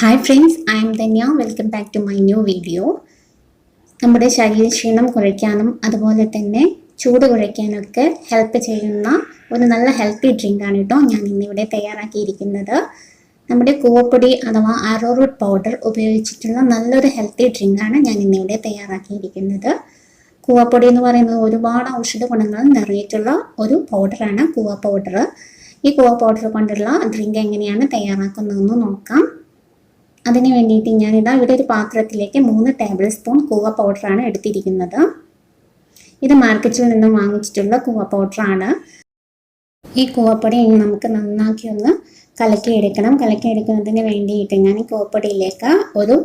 Hi friends I am Dhanya welcome back to my new video നമ്മുടെ ശരീരക്ഷീണം കുറയ്ക്കാനും അതുപോലെ തന്നെ ചൂട് കുറയ്ക്കാനൊക്കെ ഹെൽപ്പ് ചെയ്യുന്ന ഒരു നല്ല ഹെൽത്തി ഡ്രിങ്കാണ് കേട്ടോ ഞാൻ ഇന്നിവിടെ തയ്യാറാക്കിയിരിക്കുന്നത്. നമ്മുടെ കൂവപ്പൊടി അഥവാ ആരോറൂട്ട് പൗഡർ ഉപയോഗിച്ചിട്ടുള്ള നല്ലൊരു ഹെൽത്തി ഡ്രിങ്കാണ് ഞാൻ ഇന്നിവിടെ തയ്യാറാക്കിയിരിക്കുന്നത്. കൂവപ്പൊടി എന്ന് പറയുന്നത് ഒരുപാട് ഔഷധ ഗുണങ്ങൾ നിറഞ്ഞിട്ടുള്ള ഒരു പൗഡറാണ് കൂവ പൗഡർ ഈ കൂവ പൗഡർ കൊണ്ടുള്ള ഡ്രിങ്ക് എങ്ങനെയാണ് തയ്യാറാക്കുന്നതെന്ന് നോക്കാം. അതിന് വേണ്ടിയിട്ട് ഞാനിതാ ഇവിടെ ഒരു പാത്രത്തിലേക്ക് മൂന്ന് ടേബിൾ സ്പൂൺ കൂവ പൗഡറാണ് എടുത്തിരിക്കുന്നത്. ഇത് മാർക്കറ്റിൽ നിന്നും വാങ്ങിച്ചിട്ടുള്ള കൂവ പൗഡറാണ് ഈ കൂവപ്പൊടി നമുക്ക് നന്നാക്കി ഒന്ന് കലക്കിയെടുക്കണം. കലക്കിയെടുക്കുന്നതിന് വേണ്ടിയിട്ട് ഞാൻ ഈ കൂവപ്പൊടിയിലേക്ക് ഒരു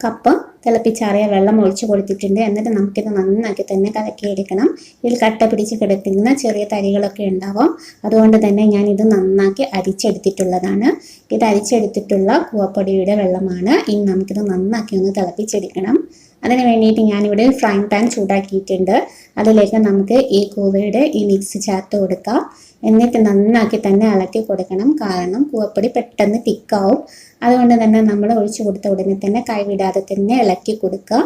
കപ്പ് തിളപ്പിച്ചാറിയ വെള്ളം ഒഴിച്ചു കൊടുത്തിട്ടുണ്ട്. എന്നിട്ട് നമുക്കിത് നന്നാക്കി തന്നെ കലക്കിയെടുക്കണം. ഇതിൽ കട്ട പിടിച്ച് കിടക്കുന്ന ചെറിയ തരികളൊക്കെ ഉണ്ടാവും. അതുകൊണ്ട് തന്നെ ഞാൻ ഇത് നന്നാക്കി അരിച്ചെടുത്തിട്ടുള്ളതാണ്. ഇത് അരിച്ചെടുത്തിട്ടുള്ള കൂവപ്പൊടിയുടെ വെള്ളമാണ്. ഇനി നമുക്കിത് നന്നാക്കി ഒന്ന് തിളപ്പിച്ചെടുക്കണം. അതിന് വേണ്ടിയിട്ട് ഞാനിവിടെ ഫ്രൈങ് ഫ്രൈ പാൻ ചൂടാക്കിയിട്ടുണ്ട്. അതിലേക്ക് നമുക്ക് ഈ കൂവയുടെ ഈ മിക്സ് ചേർത്ത് കൊടുക്കാം. എന്നിട്ട് നന്നാക്കി തന്നെ ഇളക്കി കൊടുക്കണം. കാരണം കൂവപ്പൊടി പെട്ടെന്ന് തിക്കാവും അതുകൊണ്ട് തന്നെ നമ്മൾ ഒഴിച്ചു കൊടുത്ത ഉടനെ തന്നെ കൈവിടാതെ തന്നെ ഇളക്കി കൊടുക്കുക.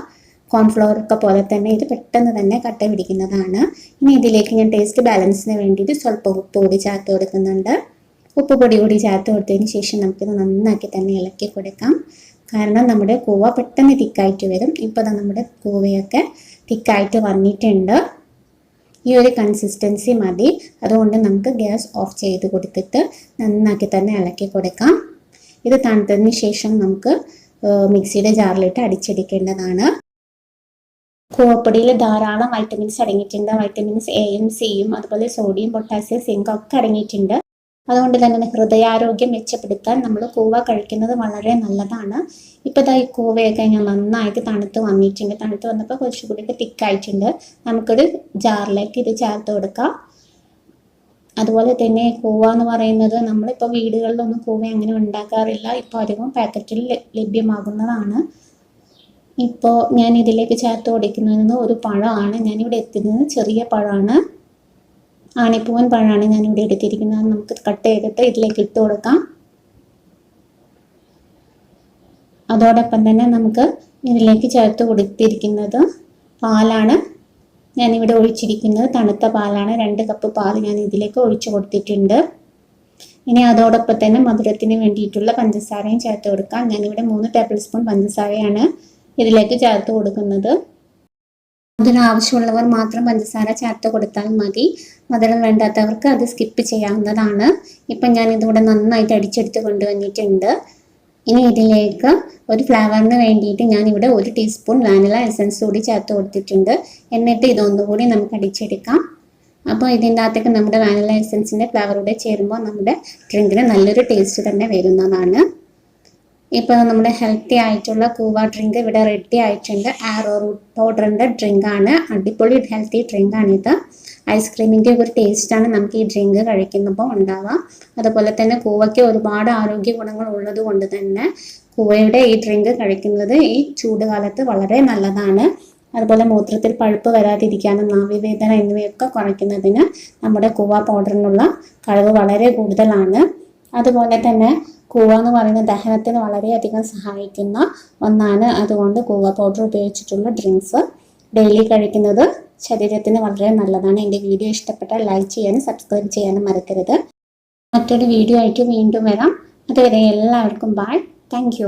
കോൺഫ്ലവർ ഒക്കെ പോലെ തന്നെ ഇത് പെട്ടെന്ന് തന്നെ കട്ട പിടിക്കുന്നതാണ്. ഇനി ഇതിലേക്ക് ഞാൻ ടേസ്റ്റ് ബാലൻസിന് വേണ്ടിയിട്ട് സ്വല്പം ഉപ്പ് കൂടി ചേർത്ത് കൊടുക്കുന്നുണ്ട്. ഉപ്പ് പൊടി കൂടി ചേർത്ത് കൊടുത്തതിന് ശേഷം നമുക്കിത് നന്നാക്കി തന്നെ ഇളക്കി കൊടുക്കാം. കാരണം നമ്മുടെ കൂവ പെട്ടെന്ന് തിക്കായിട്ട് വരും. ഇപ്പോൾ നമ്മുടെ കൂവയൊക്കെ തിക്കായിട്ട് വന്നിട്ടുണ്ട്. ഈ ഒരു കൺസിസ്റ്റൻസി മതി. അതുകൊണ്ട് നമുക്ക് ഗ്യാസ് ഓഫ് ചെയ്ത് കൊടുത്തിട്ട് നന്നാക്കി തന്നെ ഇളക്കി കൊടുക്കാം. ഇത് തണുത്തതിന് ശേഷം നമുക്ക് മിക്സിയുടെ ജാറിലിട്ട് അടിച്ചെടുക്കേണ്ടതാണ്. കൂവപ്പൊടിയിൽ ധാരാളം വൈറ്റമിൻസ് അടങ്ങിയിട്ടുണ്ട്. വൈറ്റമിൻസ് എയും സിയും അതുപോലെ സോഡിയം പൊട്ടാസ്യം സിങ്ക് ഒക്കെ അടങ്ങിയിട്ടുണ്ട്. അതുകൊണ്ട് തന്നെ ഹൃദയാരോഗ്യം മെച്ചപ്പെടുത്താൻ നമ്മൾ കൂവ കഴിക്കുന്നത് വളരെ നല്ലതാണ്. ഇപ്പോൾ ഈ കൂവയൊക്കെ ഞാൻ നന്നായിട്ട് തണുത്ത് വന്നിട്ടുണ്ട്. തണുത്ത് വന്നപ്പോൾ കുറച്ചുകൂടി തിക്കായിട്ടുണ്ട് നമുക്കൊരു ജാറിലേക്ക് ഇത് ചേർത്ത് കൊടുക്കാം. അതുപോലെ തന്നെ കൂവ എന്ന് പറയുന്നത് നമ്മളിപ്പോൾ വീടുകളിലൊന്നും കൂവ അങ്ങനെ ഉണ്ടാക്കാറില്ല. ഇപ്പോൾ അധികം പാക്കറ്റിൽ ലഭ്യമാകുന്നതാണ്. ഇപ്പോൾ ഞാൻ ഇതിലേക്ക് ചേർത്ത് കൊടുക്കുന്നതെന്ന് ഒരു പഴമാണ് ഞാനിവിടെ എത്തുന്നത് ചെറിയ പഴമാണ്. ആണിപ്പൂവൻ പഴമാണ് ഞാനിവിടെ എടുത്തിരിക്കുന്നത്. നമുക്ക് കട്ട് ചെയ്തിട്ട് ഇതിലേക്ക് ഇട്ട് കൊടുക്കാം. അതോടൊപ്പം തന്നെ നമുക്ക് ഇതിലേക്ക് ചേർത്ത് കൊടുത്തിരിക്കുന്നത് പാലാണ്. ഞാനിവിടെ ഒഴിച്ചിരിക്കുന്നത് തണുത്ത പാലാണ്. രണ്ട് കപ്പ് പാൽ ഞാൻ ഇതിലേക്ക് ഒഴിച്ചു കൊടുത്തിട്ടുണ്ട്. ഇനി അതോടൊപ്പം തന്നെ മധുരത്തിന് വേണ്ടിയിട്ടുള്ള പഞ്ചസാരയും ചേർത്ത് കൊടുക്കാം. ഞാനിവിടെ മൂന്ന് ടേബിൾ സ്പൂൺ പഞ്ചസാരയാണ് ഇതിലേക്ക് ചേർത്ത് കൊടുക്കുന്നത്. മധുരം ആവശ്യമുള്ളവർ മാത്രം പഞ്ചസാര ചേർത്ത് കൊടുത്താൽ മതി. മധുരം വേണ്ടാത്തവർക്ക് അത് സ്കിപ്പ് ചെയ്യാവുന്നതാണ്. ഇപ്പം ഞാൻ ഇതിവിടെ നന്നായിട്ട് അടിച്ചെടുത്ത് കൊണ്ടുവന്നിട്ടുണ്ട്. ഇനി ഇതിലേക്ക് ഒരു ഫ്ലേവറിന് വേണ്ടിയിട്ട് ഞാൻ ഇവിടെ ഒരു ടീസ്പൂൺ വാനില എസൻസ് കൂടി ചേർത്ത് കൊടുത്തിട്ടുണ്ട്. എന്നിട്ട് ഇതൊന്നുകൂടി നമുക്ക് അടിച്ചെടുക്കാം. അപ്പോൾ ഇതിന്റെ അകത്തേക്ക് നമ്മുടെ വാനില എസൻസിന്റെ ഫ്ലേവർ കൂടെ ചേരുമ്പോൾ നമ്മുടെ ഡ്രിങ്കിന് നല്ലൊരു ടേസ്റ്റ് തന്നെ വരുന്നതാണ്. ഇപ്പോൾ നമ്മുടെ ഹെൽത്തി ആയിട്ടുള്ള കൂവ ഡ്രിങ്ക് ഇവിടെ റെഡി ആയിട്ടുണ്ട്. ആറോ റൂട്ട് പൗഡറിന്റെ ഡ്രിങ്കാണ് അടിപൊളി ഹെൽത്തി ഡ്രിങ്കാണിത് ഐസ്ക്രീമിന്റെ ഒരു ടേസ്റ്റാണ് നമുക്ക് ഈ ഡ്രിങ്ക് കഴിക്കുന്നപ്പോൾ ഉണ്ടാവുക. അതുപോലെ തന്നെ കൂവയ്ക്ക് ഒരുപാട് ആരോഗ്യ ഗുണങ്ങൾ ഉള്ളത് കൊണ്ട് തന്നെ കൂവയുടെ ഈ ഡ്രിങ്ക് കഴിക്കുന്നത് ഈ ചൂടുകാലത്ത് വളരെ നല്ലതാണ്. അതുപോലെ മൂത്രത്തിൽ പഴുപ്പ് വരാതിരിക്കാനും നാവിവേദന എന്നിവയൊക്കെ കുറയ്ക്കുന്നതിന് നമ്മുടെ കൂവ പൗഡറിനുള്ള കഴിവ് വളരെ കൂടുതലാണ്. അതുപോലെ തന്നെ കൂവ എന്ന് പറയുന്ന ദഹനത്തിന് വളരെയധികം സഹായിക്കുന്ന ഒന്നാണ് അതുകൊണ്ട് കൂവ പൗഡർ ഉപയോഗിച്ചിട്ടുള്ള ഡ്രിങ്ക്സ് ഡെയിലി കഴിക്കുന്നത് ശരീരത്തിന് വളരെ നല്ലതാണ്. എന്റെ വീഡിയോ ഇഷ്ടപ്പെട്ടാൽ ലൈക്ക് ചെയ്യാനും സബ്സ്ക്രൈബ് ചെയ്യാനും മറക്കരുത്. മറ്റൊരു വീഡിയോ ആയിട്ട് വീണ്ടും വരാം. അതുവരെ എല്ലാവർക്കും ബായ് താങ്ക്